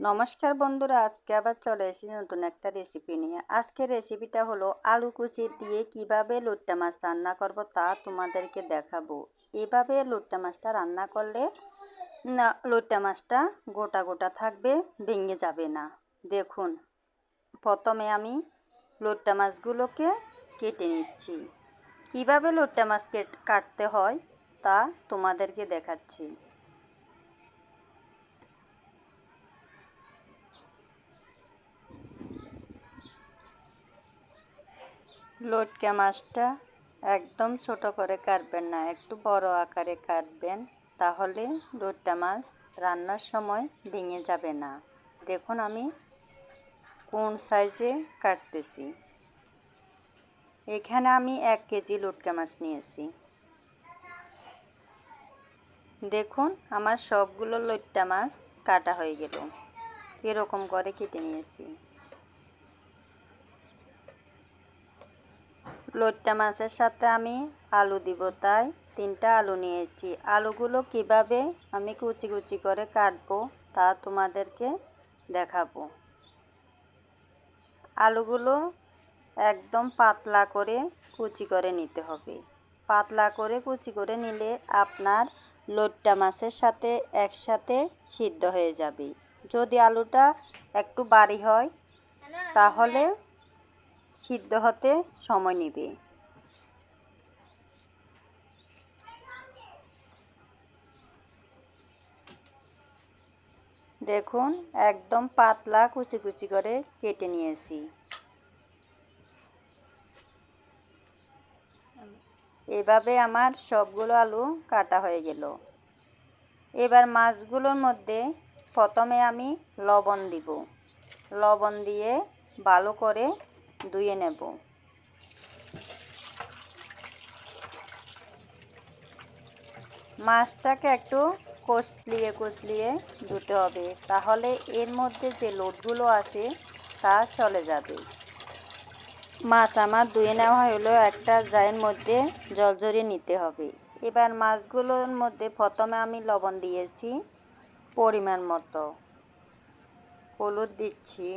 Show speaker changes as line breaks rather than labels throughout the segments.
নমস্কার বন্ধুরা, আজকে আবার চলে এসেছি নতুন একটা রেসিপি নিয়ে। আজকের রেসিপিটা হলো আলু কুচি দিয়ে কীভাবে লোট্টা মাছ রান্না করব তা তোমাদেরকে দেখাবো। এভাবে লোট্টা মাছটা রান্না করলে না, লোট্টা মাছটা গোটা গোটা থাকবে, ভেঙে যাবে না। দেখুন, প্রথমে আমি লোট্টা মাছগুলোকে কেটে নিচ্ছি। কীভাবে লোট্টা মাছ কাটতে হয় তা তোমাদেরকে দেখাচ্ছি। লটকা মাছটা একদম ছোট করে কাটবেন না, একটু বড় আকারে কাটবেন, তাহলে লটকা মাছ রান্নার সময় ভেঙে যাবে না। দেখুন আমি কোন সাইজে কাটতেছি। এখানে আমি এক কেজি লটকা মাছ নিয়েছি। দেখুন আমার সবগুলো লট্টা মাছ কাটা হয়ে গেল। এরকম করে কেটে নিয়েছি। লোট্টা মাছের সাথে আমি আলু দিব, তাই তিনটা আলু নিয়েছি। আলুগুলো কীভাবে আমি কুচি কুচি করে কাটবো তা তোমাদেরকে দেখাবো। আলুগুলো একদম পাতলা করে কুচি করে নিতে হবে। পাতলা করে কুচি করে নিলে আপনার লোট্টা মাছের সাথে একসাথে সিদ্ধ হয়ে যাবে। যদি আলুটা একটু বাড়ি হয়, তাহলে সিদ্ধ হতে সময় নেবে। দেখুন, একদম পাতলা কুচি কুচি করে কেটে নিয়েছি। এভাবে আমার সবগুলো আলু কাটা হয়ে গেল। এবার মাছগুলোর মধ্যে প্রথমে আমি লবণ দিব। লবণ দিয়ে ভালো করে ধুয়ে নেব। মাছটাকে একটু কষলিয়ে কষলিয়ে ধুতে হবে, তাহলে এর মধ্যে যে লোটগুলো আছে তা চলে যাবে। মাছ আমার ধুয়ে নেওয়া হলো, একটা জায়ের মধ্যে জল জড়িয়ে নিতে হবে। এবার মাছগুলোর মধ্যে প্রথমে আমি লবণ দিয়েছি, পরিমাণ মতো। হলুদ দিচ্ছি।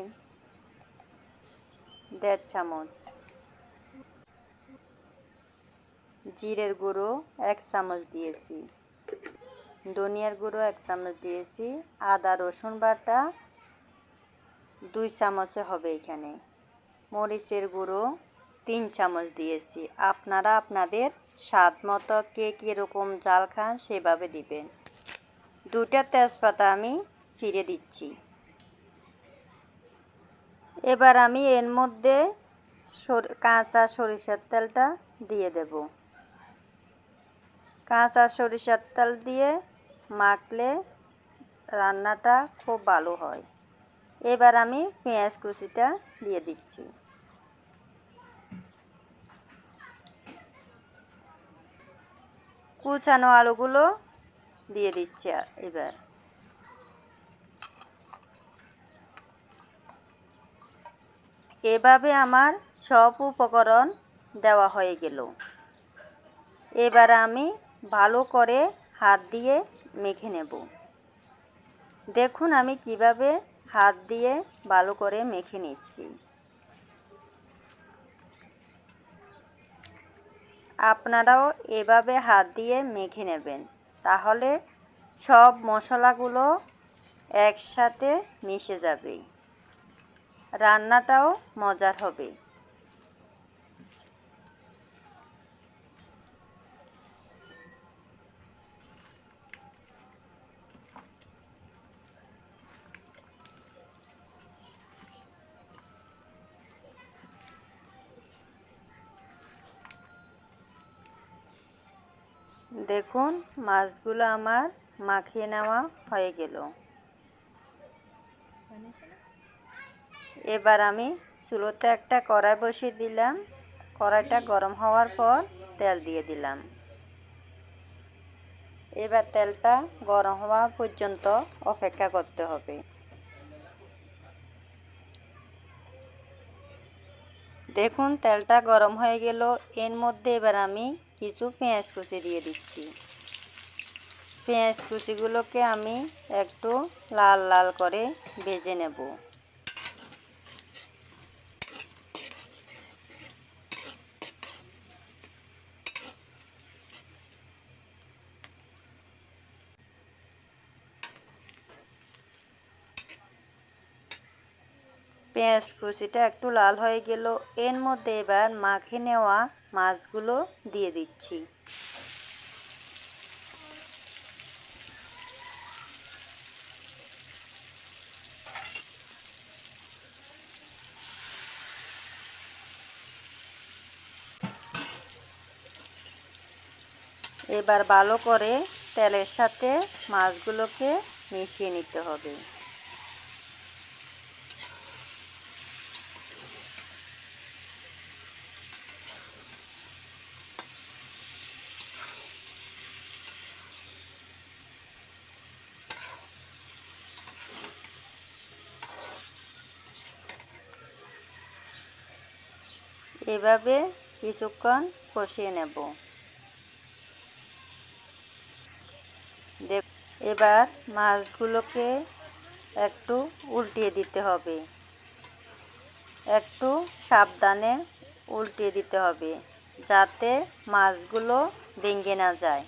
দেড় চামচ। জিরের গুঁড়ো এক চামচ দিয়েছি। ধনিয়ার গুঁড়ো এক চামচ দিয়েছি। আদা, রসুন বাটা দুই চামচে হবে এখানে। মরিচের গুঁড়ো তিন চামচ দিয়েছি। আপনারা আপনাদের স্বাদ মতো কে কীরকম জাল খান সেভাবে দিবেন। দুটা তেজপাতা আমি ছিঁড়ে দিচ্ছি। এবার আমি এর মধ্যে কাঁচা সরিষার তেলটা দিয়ে দেব। কাঁচা সরিষার তেল দিয়ে মাখলে রান্নাটা খুব ভালো হয়। এবার আমি পেঁয়াজ কুচিটা দিয়ে দিচ্ছি। কুচানো আলুগুলো দিয়ে দিচ্ছি এবার। এভাবে আমার সব উপকরণ দেওয়া হয়ে গেল। এবার আমি ভালো করে হাত দিয়ে মেখে নেব। দেখুন আমি কীভাবে হাত দিয়ে ভালো করে মেখে নিচ্ছি। আপনারাও এভাবে হাত দিয়ে মেখে নেবেন। তাহলে সব মশলাগুলো একসাথে মিশে যাবে। রান্নাটাও মজার হবে। দেখুন মাছগুলো আমার মাখিয়ে নেওয়া হয়ে গেল। এবার আমি চুলোতে একটা কড়াই বসিয়ে দিলাম। কড়াইটা গরম হওয়ার পর তেল দিয়ে দিলাম। এবার তেলটা গরম হওয়া পর্যন্ত অপেক্ষা করতে হবে। দেখুন, তেলটা গরম হয়ে গেল। এর মধ্যে এবার আমি কিছু পেঁয়াজ কুচি দিয়ে দিচ্ছি। পেঁয়াজ কুচিগুলোকে আমি একটু লাল লাল করে ভেজে নেব। পেঁয়াজ কুচিটা একটু লাল হয়ে গেল। এর মধ্যে এবার মাখে নেওয়া মাছগুলো দিয়ে দিচ্ছি। এবার ভালো করে তেলের সাথে মাছগুলোকে মিশিয়ে নিতে হবে। এভাবে কিছুক্ষণ কষিয়ে নেব। দেখ, এবার মাছগুলোকে একটু উল্টিয়ে দিতে হবে। একটু সাবধানে উল্টিয়ে দিতে হবে যাতে মাছগুলো ভেঙে না যায়।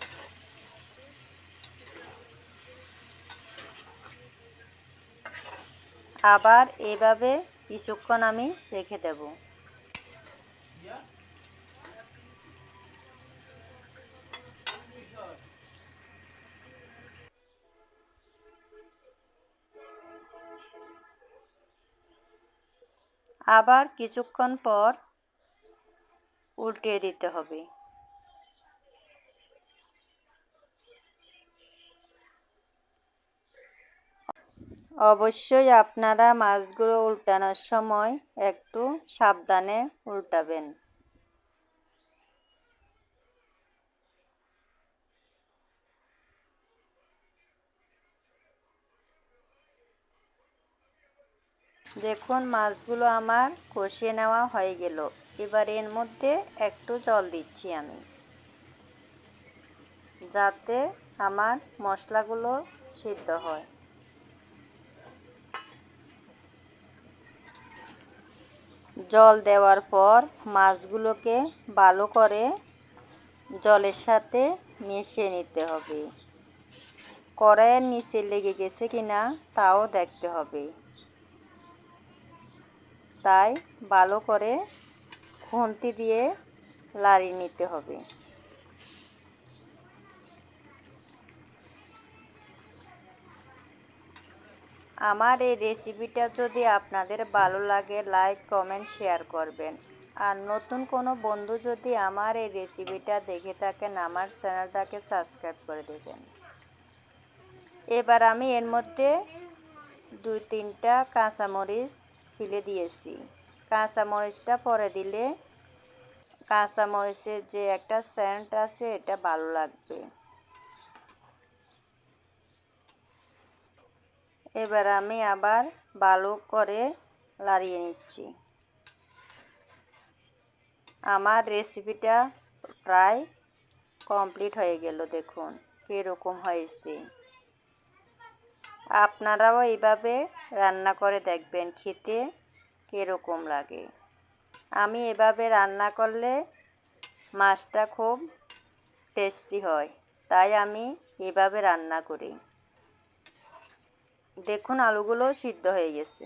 আবার এভাবে কিছুক্ষণ আমি রেখে দেব। আবার কিছুক্ষণ পর উল্টিয়ে দিতে হবে। অবশ্যই আপনারা মাছগুলো উল্টানোর সময় একটু সাবধানে উল্টাবেন। দেখুন, মাছগুলো আমার কষিয়ে নেওয়া হয়ে গেল। এবার এর মধ্যে একটু জল দিচ্ছি আমি। যাতে আমার মশলাগুলো সিদ্ধ হয়। জল দেওয়ার পর মাছগুলোকে ভালো করে জলের সাথে মিশিয়ে নিতে হবে। কড়াইয়ের নিচে লেগে গেছে কিনা তাও দেখতে হবে। তাই ভালো করে খুন্তি দিয়ে লাড়ি নিতে হবে। আমার এই রেসিপিটা যদি আপনাদের ভালো লাগে লাইক কমেন্ট শেয়ার করবেন। আর নতুন কোনো বন্ধু যদি আমার এই রেসিপিটা দেখে থাকেন, আমার চ্যানেলটাকে সাবস্ক্রাইব করে দেবেন। এবার আমি এর মধ্যে দুই তিনটা কাঁচামরিচ ফেলে দিয়েছি। কাঁচামরিচটা পরে দিলে কাঁচামরিচের যে একটা সেন্ট আছে, এটা ভালো লাগবে। এবার আমি আবার ভালো করে লাড়িয়ে নিচ্ছি। আমার রেসিপিটা প্রায় কমপ্লিট হয়ে গেল, দেখুন কীরকম হয়েছে। আপনারাও এইভাবে রান্না করে দেখবেন, খেতে কীরকম লাগে? আমি এভাবে রান্না করলে মাছটা খুব টেস্টি হয়, তাই আমি এভাবে রান্না করি। দেখুন আলুগুলো সিদ্ধ হয়ে গেছে।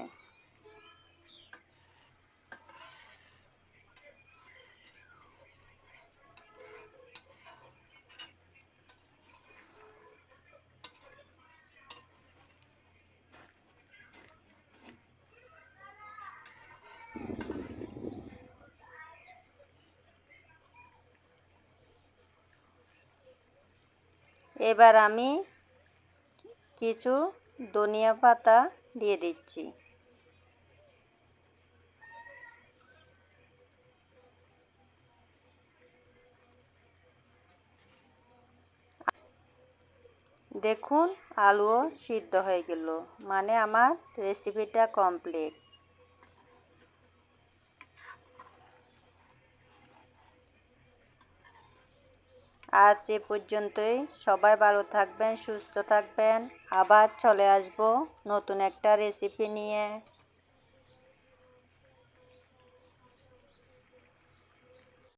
এবার আমি কিছু ধনিয়া পাতা দিয়ে দিচ্ছি। দেখুন, আলুও সিদ্ধ হয়ে গেল। মানে আমার রেসিপিটা কমপ্লিট আজ এ পর্যন্তই। সবাই ভালো থাকবেন, সুস্থ থাকবেন। আবার চলে আসব নতুন একটা রেসিপি নিয়ে।